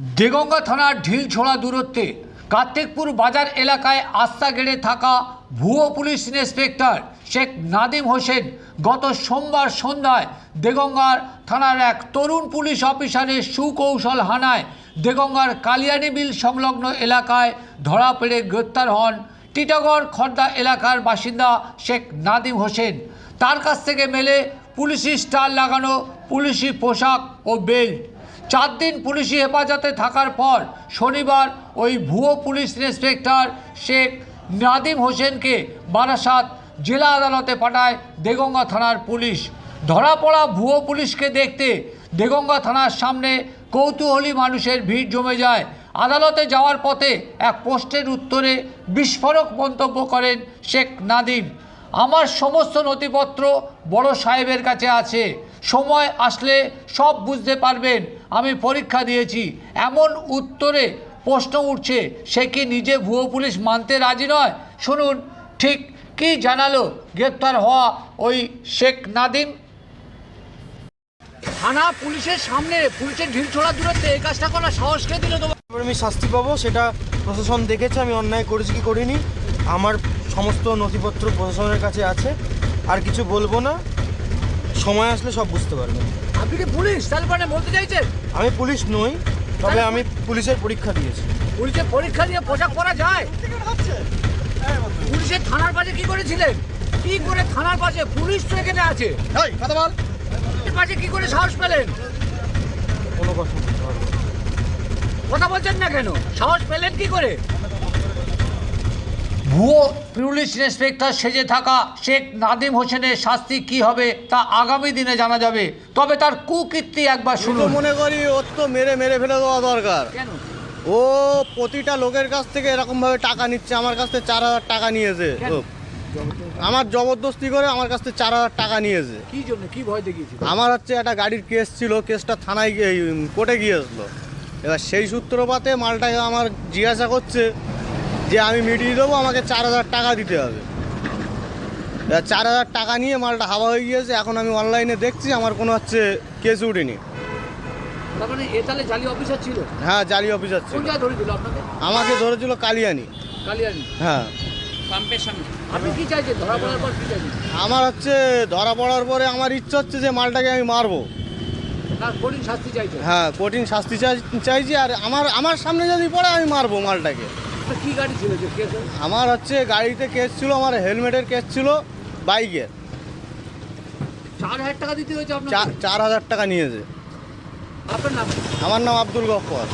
দেগঙ্গা থানার ঢিলছোড়া দূরত্বে কার্তিকপুর বাজার এলাকায় আস্থা গেড়ে থাকা ভুয়ো পুলিশ ইন্সপেক্টর শেখ নাদিম হোসেন গত সোমবার সন্ধ্যায় দেগঙ্গার থানার এক তরুণ পুলিশ অফিসারের সুকৌশল হানায় দেগঙ্গার কালিয়ানি বিল সংলগ্ন এলাকায় ধরা পড়ে গ্রেপ্তার হন টিটাগড় খর্দা এলাকার বাসিন্দা শেখ নাদিম হোসেন। তার কাছ থেকে মেলে পুলিশি স্টার লাগানো পুলিশি পোশাক ও বেল্ট। চার দিন পুলিশি হেফাজতে থাকার পর শনিবার ওই ভুয়ো পুলিশ ইন্সপেক্টর শেখ নাদিম হোসেনকে বারাসাত জেলা আদালতে পাঠায় দেগঙ্গা থানার পুলিশ। ধরা পড়া ভুয়ো পুলিশকে দেখতে দেগঙ্গা থানার সামনে কৌতূহলী মানুষের ভিড় জমে যায়। আদালতে যাওয়ার পথে এক পোস্টের উত্তরে বিস্ফোরক মন্তব্য করেন শেখ নাদিম। আমার সমস্ত নথিপত্র বড় সাহেবের কাছে আছে। সময় আসলে সব বুঝতে পারবেন। আমি পরীক্ষা দিয়েছি। এমন উত্তরে প্রশ্ন উঠছে, সে কি নিজে ভুয়ো পুলিশ মানতে রাজি নয়? শুনুন, ঠিক কি জানালো গ্রেপ্তার হওয়া ওই শেখ নাদিম? থানা পুলিশের সামনে পুলিশের ঢিল ছোড়া দূরত্বে এই কাজটা করার সাহস কে দিল তোমার? আমি শাস্তি পাবো, সেটা প্রশাসন দেখেছে, আমি অন্যায় করেছি কি করিনি। আমার সমস্ত নথিপত্র প্রশাসনের কাছে আছে, আর কিছু বলব না। সময় আসলে সব বুঝতে পারবেন আপনি কি পুলিশ? তাহলে মানে বলতে চাইছেন? আমি পুলিশ নই তবে আমি পুলিশের পরীক্ষা দিয়েছি। পুলিশের পরীক্ষা দিয়ে পোশাক পরা যায়? পুলিশের থানার পাশে কি করেছিলেন? কি করে থানার পাশে? পুলিশ তো এখানে আছে। কথা বল। পাশে কি করে সাহস পেলেন? কোনো কথা বলতে পারব না। কথা বলছেন না কেন? সাহস পেলেন কি করে? ভুয়ো পুলিশ ইন্সপেক্টর সেজে থাকা শেখ নাদিম হোসেনের শাস্তি কি হবে তা আগামী দিনে জানা যাবে। তবে তার কুকীর্তি একবার শুনুন। মনে করি ওর তো মেরে মেরে ফেলে দেওয়া দরকার। কেন? ও প্রতিটা লোকের কাছ থেকে এরকম ভাবে টাকা নিচ্ছে আমার কাছ থেকে চার হাজার টাকা নিয়েছে? আমার জবরদস্তি করে আমার কাছ থেকে চার হাজার টাকা নিয়েছে। কি জন্য? কি ভয় দেখিয়েছিল আমার হচ্ছে একটা গাড়ির কেস ছিল কেসটা থানায় গিয়ে কোর্টে গিয়েছিল। এবার সেই সূত্রপাতে মালটাকে আমার জিজ্ঞাসা করছে যে আমি মিটিয়ে দেবো আমাকে চার হাজার টাকা দিতে হবে। এবার চার হাজার টাকা নিয়ে মালটা হাওয়া হয়ে গিয়েছে এখন আমি অনলাইনে দেখছি আমার কোনো হচ্ছে কেস উঠেনি। মানে হ্যাঁ জালি অফিসার ছিল। আমাকে ধরেছিল কালিয়ানি। কালিয়ানি? হ্যাঁ। আমার হচ্ছে ধরা পড়ার পরে আমার ইচ্ছা হচ্ছে যে মালটাকে আমি মারবো। কঠিন শাস্তি হ্যাঁ কঠিন শাস্তি চাই- চাইছি আর আমার আমার সামনে যদি পড়ে আমি মারবো মালটাকে। আপনার কি গাড়ি ছিল যে কেস আমার হচ্ছে গাড়িতে কেস ছিল আমার হেলমেটের কেস ছিল বাইকের। চার হাজার টাকা দিতে হয়েছে আপনার চার হাজার টাকা নিয়েছে। আপনার নাম? আমার নাম আব্দুল গফর।